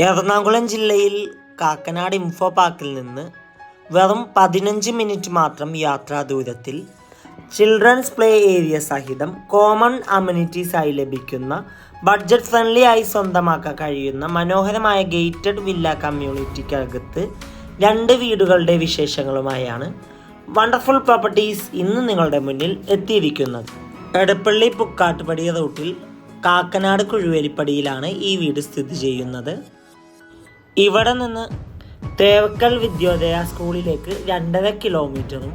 എറണാകുളം ജില്ലയിൽ കാക്കനാട് ഇൻഫോ പാർക്കിൽ നിന്ന് വെറും പതിനഞ്ച് മിനിറ്റ് മാത്രം യാത്രാ ദൂരത്തിൽ ചിൽഡ്രൻസ് പ്ലേ ഏരിയ സഹിതം കോമൺ അമ്യൂണിറ്റീസ് ആയി ലഭിക്കുന്ന ബഡ്ജറ്റ് ഫ്രണ്ട്ലി ആയി സ്വന്തമാക്കാൻ കഴിയുന്ന മനോഹരമായ ഗേറ്റഡ് വില്ല കമ്മ്യൂണിറ്റിക്കകത്ത് രണ്ട് വീടുകളുടെ വിശേഷങ്ങളുമായാണ് വണ്ടർഫുൾ പ്രോപ്പർട്ടീസ് ഇന്ന് നിങ്ങളുടെ മുന്നിൽ എത്തിയിരിക്കുന്നത്. എടപ്പള്ളി പുക്കാട്ടുപടി റൂട്ടിൽ കാക്കനാട് കുഴുവേലിപ്പടിയിലാണ് ഈ വീട് സ്ഥിതി ചെയ്യുന്നത്. ഇവിടെ നിന്ന് തേവക്കൽ വിദ്യോദയ സ്കൂളിലേക്ക് രണ്ടര കിലോമീറ്ററും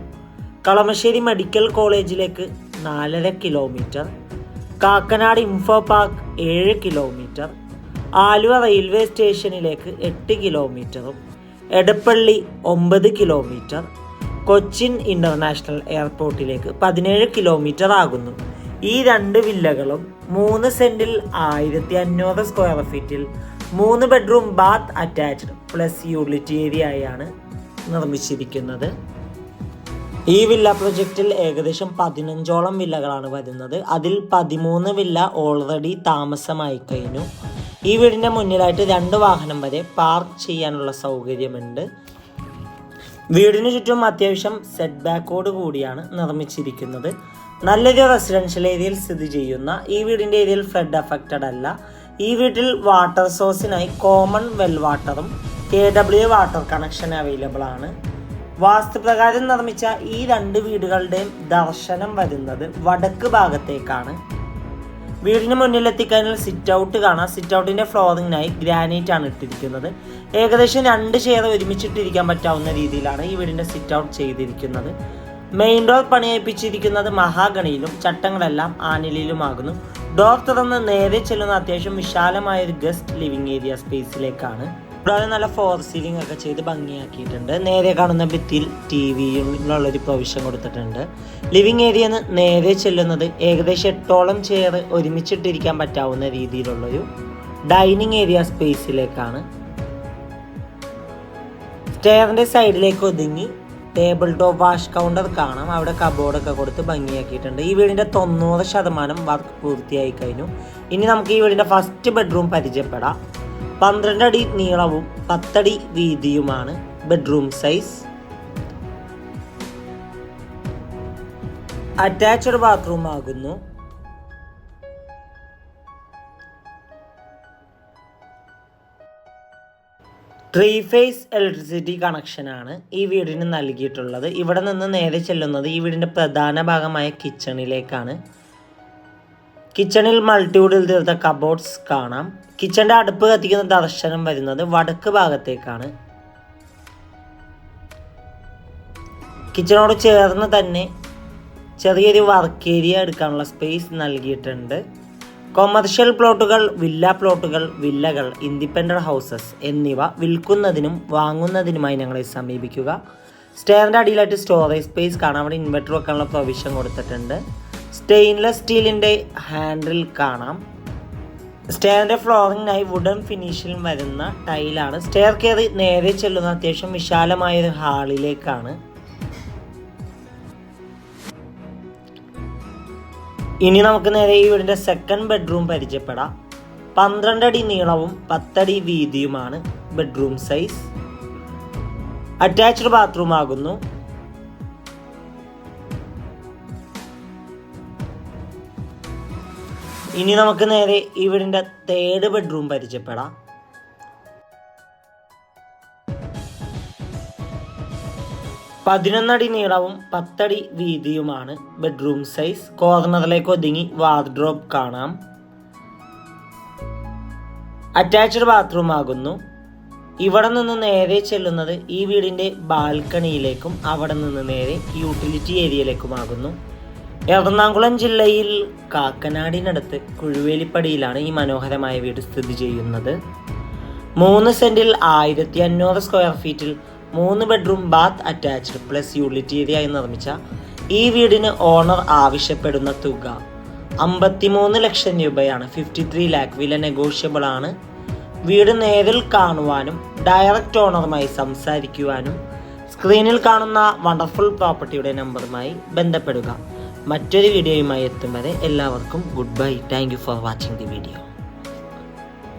കളമശ്ശേരി മെഡിക്കൽ കോളേജിലേക്ക് നാലര കിലോമീറ്റർ കാക്കനാട് ഇൻഫോ പാർക്ക് ഏഴ് കിലോമീറ്റർ ആലുവ റെയിൽവേ സ്റ്റേഷനിലേക്ക് എട്ട് കിലോമീറ്ററും എടപ്പള്ളി ഒമ്പത് കിലോമീറ്റർ കൊച്ചിൻ ഇന്റർനാഷണൽ എയർപോർട്ടിലേക്ക് പതിനേഴ് കിലോമീറ്റർ ആകുന്നു. ഈ രണ്ട് വില്ലകളും മൂന്ന് സെന്റിൽ ആയിരത്തി അഞ്ഞൂറ് സ്ക്വയർ ഫീറ്റിൽ മൂന്ന് bedroom bath attached plus utility area ആയാണ് നിർമ്മിച്ചിരിക്കുന്നത്. ഈ വില്ല പ്രൊജക്റ്റിൽ ഏകദേശം പതിനഞ്ചോളം വില്ലകളാണ് വരുന്നത്. അതിൽ പതിമൂന്ന് വില്ല ഓൾറെഡി താമസമായി കഴിഞ്ഞു. ഈ വീടിന്റെ മുന്നിലായിട്ട് രണ്ട് വാഹനം വരെ പാർക്ക് ചെയ്യാനുള്ള സൗകര്യമുണ്ട്. വീടിന് ചുറ്റും അത്യാവശ്യം സെറ്റ് ബാക്കോട് കൂടിയാണ് നിർമ്മിച്ചിരിക്കുന്നത്. നല്ലൊരു റെസിഡൻഷ്യൽ ഏരിയയിൽ സ്ഥിതി ചെയ്യുന്ന ഈ വീടിന്റെ ഏരിയയിൽ ഫ്ലഡ് അഫക്റ്റഡ് അല്ല. ഈ വീട്ടിൽ വാട്ടർ സോഴ്സിനായി കോമൺ വെൽ വാട്ടറും K W water connection available ആണ്. വാസ്തുപ്രകാരം നിർമ്മിച്ച ഈ രണ്ട് വീടുകളുടെയും ദർശനം വരുന്നത് വടക്ക് ഭാഗത്തേക്കാണ്. വീടിന് മുന്നിലെത്തിക്കഴിഞ്ഞാൽ സിറ്റ് ഔട്ട് കാണാം. സിറ്റ് ഔട്ടിന്റെ ഫ്ലോറിങ്ങിനായി ഗ്രാനൈറ്റ് ആണ് ഇട്ടിരിക്കുന്നത്. ഏകദേശം രണ്ട് ചെയർ ഒരുമിച്ചിട്ടിരിക്കാൻ പറ്റാവുന്ന രീതിയിലാണ് ഈ വീടിന്റെ സിറ്റ് ഔട്ട് ചെയ്തിരിക്കുന്നത്. മെയിൻ ഡോർ പണിയിപ്പിച്ചിരിക്കുന്നത് മഹാഗണിയിലും ചട്ടങ്ങളെല്ലാം ആനിലിലുമാകുന്നു ഡോർ തുറന്ന് നേരെ ചെല്ലുന്ന അത്യാവശ്യം വിശാലമായ ഒരു ഗസ്റ്റ് ലിവിംഗ് ഏരിയ സ്പേസിലേക്കാണ്. കൂടാതെ നല്ല ഫോർ സീലിംഗ് ഒക്കെ ചെയ്ത് ഭംഗിയാക്കിയിട്ടുണ്ട്. നേരെ കാണുന്ന ഭിത്തിയിൽ ടി വിയിലുള്ളൊരു പ്രൊവിഷൻ കൊടുത്തിട്ടുണ്ട്. ലിവിംഗ് ഏരിയ നേരെ ചെല്ലുന്നത് ഏകദേശം എട്ടോളം ചെയർ ഒരുമിച്ചിട്ടിരിക്കാൻ പറ്റാവുന്ന രീതിയിലുള്ളൊരു ഡൈനിങ് ഏരിയ സ്പേസിലേക്കാണ് സ്റ്റെയറിന്റെ സൈഡിലേക്ക് ഒതുങ്ങി ടേബിൾ ടോപ്പ് വാഷ് കൗണ്ടർ കാണാം. അവിടെ കബോർഡൊക്കെ കൊടുത്ത് ഭംഗിയാക്കിയിട്ടുണ്ട്. ഈ വീടിന്റെ തൊണ്ണൂറ് ശതമാനം വർക്ക് പൂർത്തിയായി കഴിഞ്ഞു. ഇനി നമുക്ക് ഈ വീടിന്റെ ഫസ്റ്റ് ബെഡ്റൂം പരിചയപ്പെടാം. പന്ത്രണ്ട് അടി നീളവും പത്തടി വീതിയുമാണ് ബെഡ്റൂം സൈസ് അറ്റാച്ച്ഡ് ബാത്റൂം ആകുന്നു. ത്രീ ഫേസ് ഇലക്ട്രിസിറ്റി കണക്ഷനാണ് ഈ വീടിന് നൽകിയിട്ടുള്ളത്. ഇവിടെ നിന്ന് നേരെ ചെല്ലുന്നത് ഈ വീടിന്റെ പ്രധാന ഭാഗമായ കിച്ചണിലേക്കാണ് കിച്ചണിൽ മൾട്ടിവുഡിൽ തീർത്ത കബോർഡ്സ് കാണാം. കിച്ചണിന്റെ അടുപ്പ് കത്തിക്കുന്ന ദർശനം വരുന്നത് വടക്ക് ഭാഗത്തേക്കാണ്. കിച്ചണോട് ചേർന്ന് തന്നെ ചെറിയൊരു വർക്ക് ഏരിയ എടുക്കാനുള്ള സ്പേസ് നൽകിയിട്ടുണ്ട്. കൊമേർഷ്യൽ പ്ലോട്ടുകൾ വില്ല പ്ലോട്ടുകൾ വില്ലകൾ ഇൻഡിപെൻഡന്റ് ഹൗസസ് എന്നിവ വിൽക്കുന്നതിനും വാങ്ങുന്നതിനുമായി ഞങ്ങളെ സമീപിക്കുക. സ്റ്റെയറിന്റെ അടിയിലായിട്ട് സ്റ്റോറേജ് സ്പേസ് കാണാൻ അവിടെ ഇൻവെർട്ടർ വെക്കാനുള്ള പ്രൊവിഷൻ കൊടുത്തിട്ടുണ്ട്. സ്റ്റെയിൻലെസ് സ്റ്റീലിന്റെ ഹാൻഡിൽ കാണാം. സ്റ്റെയറിന്റെ ഫ്ലോറിങ്ങിനായി വുഡൻ ഫിനിഷിൽ വരുന്ന ടൈലാണ്. സ്റ്റെയർ കയറി നേരെ ചെല്ലുന്ന അത്യാവശ്യം വിശാലമായ ഒരു ഹാളിലേക്കാണ്. ഇനി നമുക്ക് നേരെ ഈ വീടിന്റെ സെക്കൻഡ് ബെഡ്റൂം പരിചയപ്പെടാം. പന്ത്രണ്ട് അടി നീളവും പത്തടി വീതിയുമാണ് ബെഡ്റൂം സൈസ് അറ്റാച്ച്ഡ് ബാത്റൂം ആകുന്നു. ഇനി നമുക്ക് നേരെ ഈ വീടിന്റെ തേർഡ് ബെഡ്റൂം പരിചയപ്പെടാം. പതിനൊന്നടി നീളവും പത്തടി വീതിയുമാണ് ബെഡ്റൂം സൈസ്. കോർണറിലേക്ക് ഒതുങ്ങി വാർഡ്രോബ് കാണാം. അറ്റാച്ച്ഡ് ബാത്റൂം ആകുന്നു. ഇവിടെ നിന്ന് നേരെ ചെല്ലുന്നത് ഈ വീടിന്റെ ബാൽക്കണിയിലേക്കും അവിടെ നിന്ന് നേരെ യൂട്ടിലിറ്റി ഏരിയയിലേക്കുമാകുന്നു എറണാകുളം ജില്ലയിൽ കാക്കനാടിനടുത്ത് കുഴുവേലിപ്പടിയിലാണ് ഈ മനോഹരമായ വീട് സ്ഥിതി ചെയ്യുന്നത്. മൂന്ന് സെന്റിൽ ആയിരത്തി അഞ്ഞൂറ് സ്ക്വയർ ഫീറ്റിൽ മൂന്ന് bedroom bath attached plus area നിർമ്മിച്ച ഈ വീടിന് ഓണർ ആവശ്യപ്പെടുന്ന തുക അമ്പത്തിമൂന്ന് ലക്ഷം രൂപയാണ്. ഫിഫ്റ്റി ത്രീ ലാക്ക് വില നെഗോഷ്യബിൾ ആണ്. വീട് നേരിൽ കാണുവാനും ഡയറക്റ്റ് ഓണറുമായി സംസാരിക്കുവാനും സ്ക്രീനിൽ കാണുന്ന വണ്ടർഫുൾ പ്രോപ്പർട്ടിയുടെ നമ്പറുമായി ബന്ധപ്പെടുക. മറ്റൊരു വീഡിയോയുമായി എത്തും വരെ എല്ലാവർക്കും good bye thank for watching the video